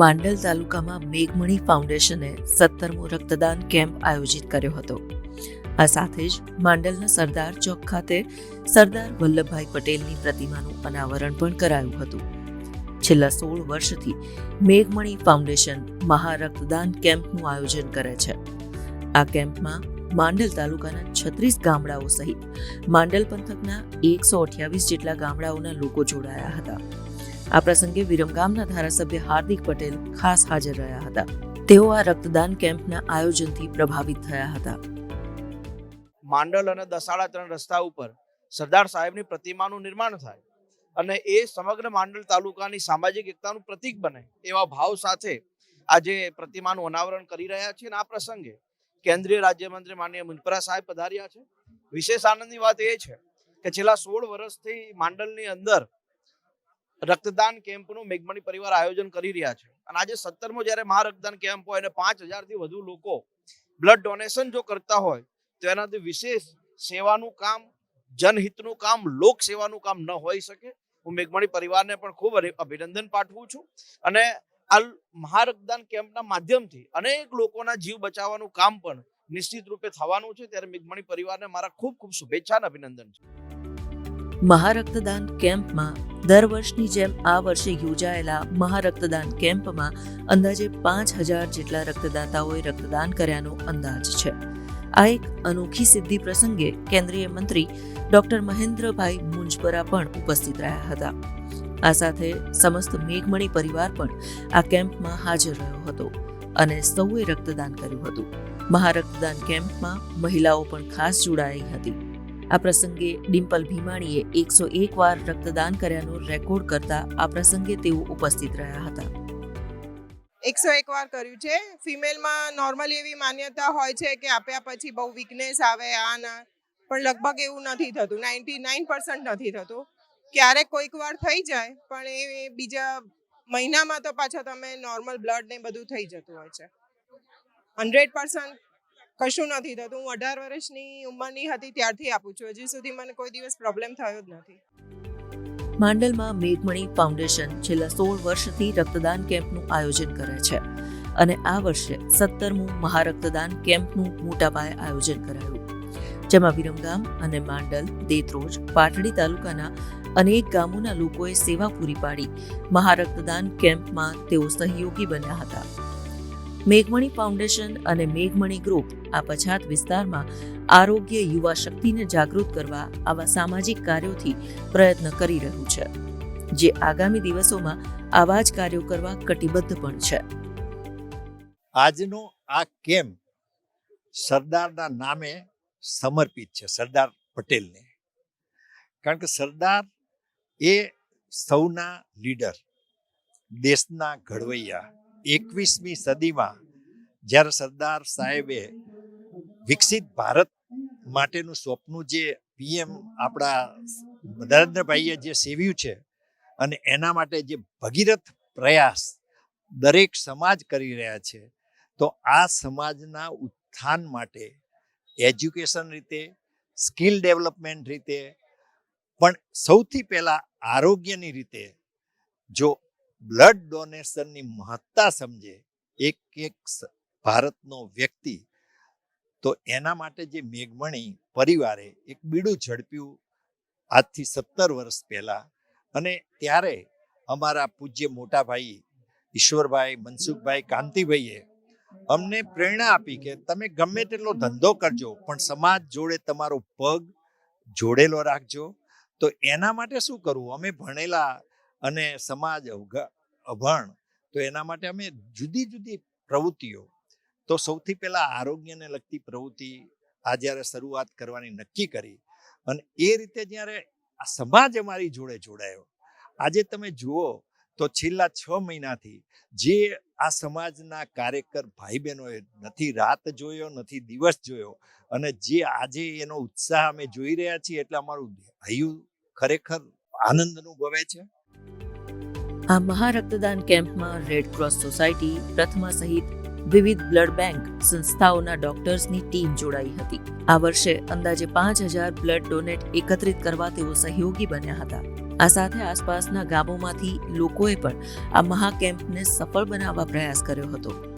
માંડલ તાલુકામાં મેઘમણી ફાઉન્ડેશને સત્તરમો રક્તદાન કેમ્પ આયોજિત કર્યો હતો. આ સાથે જ માંડલના સરદાર ચોક ખાતે સરદાર વલ્લભભાઈ પટેલની પ્રતિમાનું અનાવરણ પણ કરાયું હતું. છેલ્લા સોળ વર્ષથી મેઘમણી ફાઉન્ડેશન મહારક્તદાન કેમ્પનું આયોજન કરે છે. આ કેમ્પમાં માંડલ તાલુકાના છત્રીસ ગામડાઓ સહિત માંડલ પંથકના એકસો અઠ્યાવીસ જેટલા ગામડાઓના લોકો જોડાયા હતા. આ પ્રસંગે વિરમગામના ધારાસભ્ય હાર્દિક પટેલ ખાસ હાજર રહ્યા હતા. તેઓ આ રક્તદાન કેમ્પના આયોજનથી પ્રભાવિત થયા હતા. માંડલ અને દસાડા ત્રણ રસ્તા ઉપર સરદાર સાહેબની પ્રતિમાનું નિર્માણ થાય અને એ સમગ્ર માંડલ તાલુકાની સામાજિક એકતાનું પ્રતીક બને એવા ભાવ સાથે આજે પ્રતિમાનું અનાવરણ કરી રહ્યા છે અને આ પ્રસંગે કેન્દ્રીય રાજ્યમંત્રી માનનીય મુનપરા સાહેબ પધાર્યા છે. વિશેષ આનંદની વાત એ છે કે છેલ્લા સોળ વર્ષથી માંડલની અંદર રક્તદાન કેમ્પનું મેઘમણી પરિવાર આયોજન કરી રહ્યા છે. અને આજે સત્તરમો જ્યારે મહારક્તદાન કેમ્પ હોય અને પાંચ હજારથી વધુ લોકો બ્લડ ડોનેશન જો કરતા હોય, તો એનાથી વિશેષ સેવાનું કામ, જનહિતનું કામ, લોક સેવાનું કામ ન હોઈ શકે. હું મેઘમણી પરિવારને પણ ખૂબ અભિ- અભિનંદન પાઠવું છું. અને આ મહારક્તદાન કેમ્પના માધ્યમથી અનેક લોકોના જીવ બચાવવાનું કામ પણ નિશ્ચિત રૂપે થવાનું છે. ત્યારે મેઘમણી પરિવારને મારા ખૂબ ખૂબ શુભેચ્છા અને અભિનંદન છે. મહારક્તદાન કેમ્પમાં દર વર્ષની જેમ આ વર્ષે યોજાયેલા મહારક્તદાન કેમ્પમાં અંદાજે પાંચ હજાર જેટલા રક્તદાતાઓએ રક્તદાન કર્યાનો અંદાજ છે. આ એક અનોખી સિદ્ધિ પ્રસંગે કેન્દ્રીય મંત્રી ડોક્ટર મહેન્દ્રભાઈ મુંજપરા પણ ઉપસ્થિત રહ્યા હતા. આ સાથે સમસ્ત મેઘમણી પરિવાર પણ આ કેમ્પમાં હાજર રહ્યો હતો અને સૌએ રક્તદાન કર્યું હતું. મહારક્તદાન કેમ્પમાં મહિલાઓ પણ ખાસ જોડાઈ હતી. આ પ્રસંગે ડિમ્પલ ભીમાણીએ એકસો એક વાર રક્તદાન કર્યાનો રેકોર્ડ કરતા આ પ્રસંગે તેઓ ઉપસ્થિત રહ્યા હતા. એકસો એક વાર કર્યું છે. ફિમેલમાં નોર્મલી એવી માન્યતા હોય છે કે આપ્યા પછી બહુ વીકનેસ આવે, આ ના પણ લગભગ એવું નથી થતું. નાઇન્ટી નાઇન પર્સન્ટ નથી થતું. ક્યારેક કોઈક વાર થઈ જાય, પણ એ બીજા મહિનામાં તો પાછા તમે નોર્મલ બ્લડ ને બધું થઈ જતું હોય છે. હંડ્રેડ પર્સન્ટ કશું નથી થતું. હું અઢાર વર્ષની ઉંમરની હતી ત્યારથી આપું છું. હજી સુધી મને કોઈ દિવસ પ્રોબ્લેમ થયો જ નથી. માંડલમાં મેઘમણી ફાઉન્ડેશન છેલ્લા સોળ વર્ષથી રક્તદાન કેમ્પનું આયોજન કરે છે અને આ વર્ષે સત્તરમું મહારક્તદાન કેમ્પનું મોટા પાયે આયોજન કરાયું. જેમાં વિરમગામ અને માંડલ, દેત્રોજ, પાટડી તાલુકાના અનેક ગામોના લોકોએ સેવા પૂરી પાડી. મહારક્તદાન કેમ્પમાં તેઓ સહયોગી બન્યા હતા. મેઘમણી ફાઉન્ડેશન અને મેઘમણી ગ્રુપ આ પછાત વિસ્તારમાં આરોગ્ય યુવા શક્તિને જાગૃત કરવા આવા સામાજિક કાર્યોથી પ્રયત્ન કરી રહ્યું છે, જે આગામી દિવસોમાં આવા જ કાર્યો કરવા કટિબદ્ધ પણ છે. આજનો આ કેમ્પ સરદારના નામે સમર્પિત છે, સરદાર પટેલને. કારણ કે સરદાર એ સૌના લીડર, દેશના ઘડવૈયા. એકવીસમી સદીમાં જ્યારે સરદાર સાહેબે વિકસિત ભારત માટેનું સ્વપ્ન જે પીએમ આપણા નરેન્દ્રભાઈએ જે સેવ્યું છે અને એના માટે જે ભગીરથ પ્રયાસ દરેક સમાજ કરી રહ્યા છે, તો આ સમાજના ઉત્થાન માટે એજ્યુકેશન રીતે, સ્કિલ ડેવલપમેન્ટ રીતે, પણ સૌથી પહેલાં આરોગ્યની રીતે જો બ્લડ ડોનેશનની મહત્તા સમજે, એક એક ભારતનો વ્યક્તિ, તો એના માટે જે મેઘમણી પરિવારે એક બીડું ઝડપ્યું આજથી સત્તર વર્ષ પહેલા. અને ત્યારે અમારા પૂજ્ય મોટાભાઈ ઈશ્વરભાઈ, મનસુખભાઈ, કાંતિભાઈએ અમને પ્રેરણા આપી કે તમે ગમે તેટલો ધંધો કરજો, પણ સમાજ જોડે તમારો પગ જોડેલો રાખજો. તો એના માટે શું કરવું? અમે ભણેલા અને સમાજ અભણ તો એના માટે અમે જુદી જુદી પ્રવૃત્તિઓ. તો સૌથી પહેલા આરોગ્યને લગતી પ્રવૃત્તિ આ જ્યારે શરૂઆત કરવાની નક્કી કરી અને એ રીતે જ્યારે સમાજ અમારી જોડે જોડાયો. આજે તમે જુઓ તો છેલ્લા છ મહિનાથી જે આ સમાજના કાર્યકર ભાઈ બહેનોએ નથી રાત જોયો, નથી દિવસ જોયો અને જે આજે એનો ઉત્સાહ અમે જોઈ રહ્યા છીએ એટલે અમારું હૈયું ખરેખર આનંદ અનુભવે છે. આ મહારક્તદાન કેમ્પમાં રેડ ક્રોસ સોસાયટી પ્રથમા સહિત વિવિધ બ્લડ બેંક સંસ્થાઓના ડોક્ટર્સની ટીમ જોડાઈ હતી. આ વર્ષે અંદાજે પાંચ હજાર બ્લડ ડોનેટ એકત્રિત કરવા તેઓ સહયોગી બન્યા હતા. આ સાથે આસપાસના ગામોમાંથી લોકોએ પણ આ મહાકેમ્પને સફળ બનાવવા પ્રયાસ કર્યો હતો.